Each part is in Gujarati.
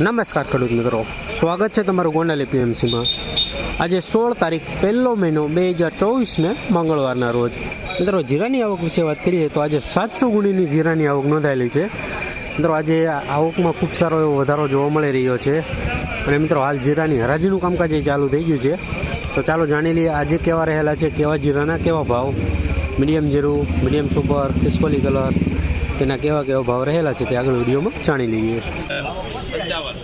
નમસ્કાર ખેડૂત મિત્રો. સ્વાગત છે તમારું ગોંડલ એપીએમસીમાં. આજે સોળ તારીખ પહેલો મહિનો બે હજાર ચોવીસને મંગળવારના રોજ. મિત્રો, જીરાની આવક વિશે વાત કરીએ તો આજે સાતસો ગુણીની જીરાની આવક નોંધાયેલી છે. મિત્રો, આજે આવકમાં ખૂબ સારો એવો વધારો જોવા મળી રહ્યો છે. અને મિત્રો, હાલ જીરાની હરાજીનું કામકાજ ચાલુ થઈ ગયું છે. તો ચાલો જાણી લઈએ આજે કેવા રહેલા છે, કેવા જીરાના કેવા ભાવ. મીડિયમ જીરું, મીડિયમ સુપર કિસ્કોલી કલર તેના કેવા કેવા ભાવ રહેલા છે તે આગળ વિડીયોમાં જાણી લઈએ. પંચાવન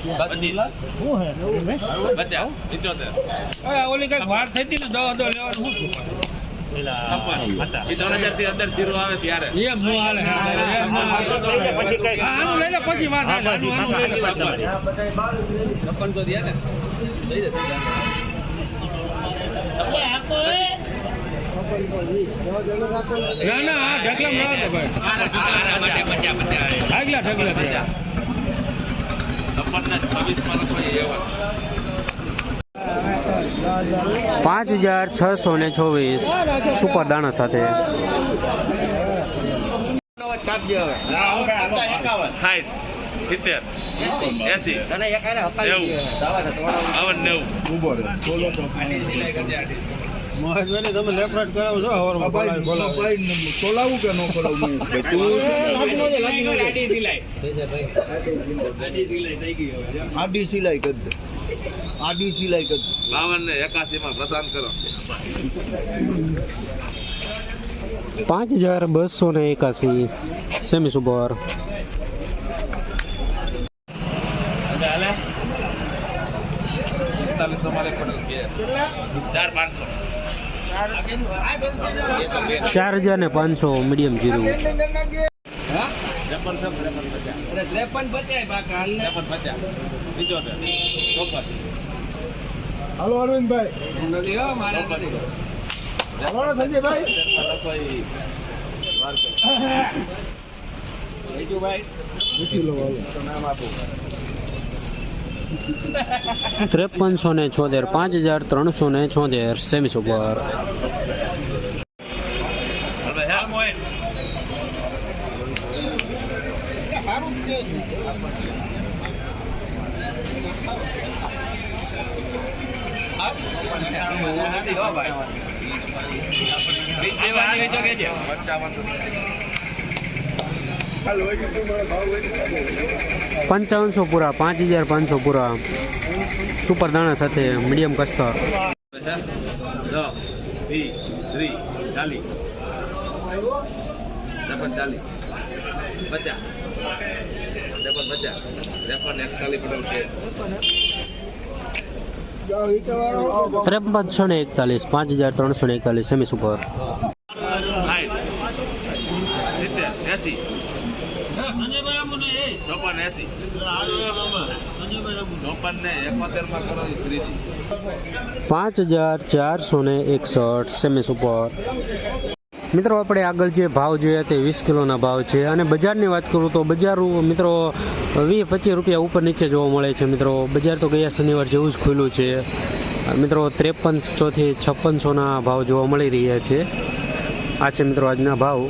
ને નો હાલે એમ નો હાલે. હા, આનું લઈ લે પછી વાત હાલે. આનું- આનું લઈ લે પછી વાત. ના ના હા ઢગલા મળે ભાઈ ઢગલા ઢગલા થયા. પાંચ હજાર છસો ને ચોવીસ સુપર દાણા સાથે સિત્તેર એસી નેવું બાવન નેવું મહેશભાઈ તમે લેફ્ટ કરાવો છો હવારમાં ખોલાવું કે ન ખોલાવું આડી સિલાઈ કરી દે. આડી સિલાઈ કરી દે. બાવન ને એકાસી માં પ્રશાંત કરો. પાંચ હજાર બસો ને એકાસી. Semi super. મારે ચાર પાંચસો. ચાર હજાર ને પાંચસો મીડિયમ જીરું હાલ અરવિંદભાઈ. હાલો સંજયભાઈ વાર કરી. પૂછી લો હાલો ત્રેપનસો ને છોતેર પાંચ હજાર ત્રણસો ને છોતેર સેમી સુપર. પંચાવન પંચાવનસો પૂરા પાંચ હજાર પાંચસો પૂરા. સુપર દાણા સાથે મીડિયમ કસ્તર. ત્રેપન છે ને એકતાલીસ પાંચ હજાર ત્રણસો ને એકતાલીસ સેમી સુપર સાઠ સિત્તેર એસી સંજયભાઈ આમ ને એ. ચોપન એસી. ચોપન ને એકોતેરમાં કરો શ્રીજી. પાંચ હજાર ચારસો ને એકસઠ સેમી સુપર મિત્રો આપણે આગળ જે ભાવ જોયા તે વીસ કિલોના ભાવ છે. અને બજારની વાત કરું તો બજાર મિત્રો વીસ પચીસ રૂપિયા ઉપર નીચે જોવા મળે છે મિત્રો. બજાર તો ગયા શનિવાર જેવું જ ખુલ્લું છે. મિત્રો ત્રેપનથી છપ્પનસોના ભાવ જોવા મળી રહ્યા છે. આ છે મિત્રો આજના ભાવ.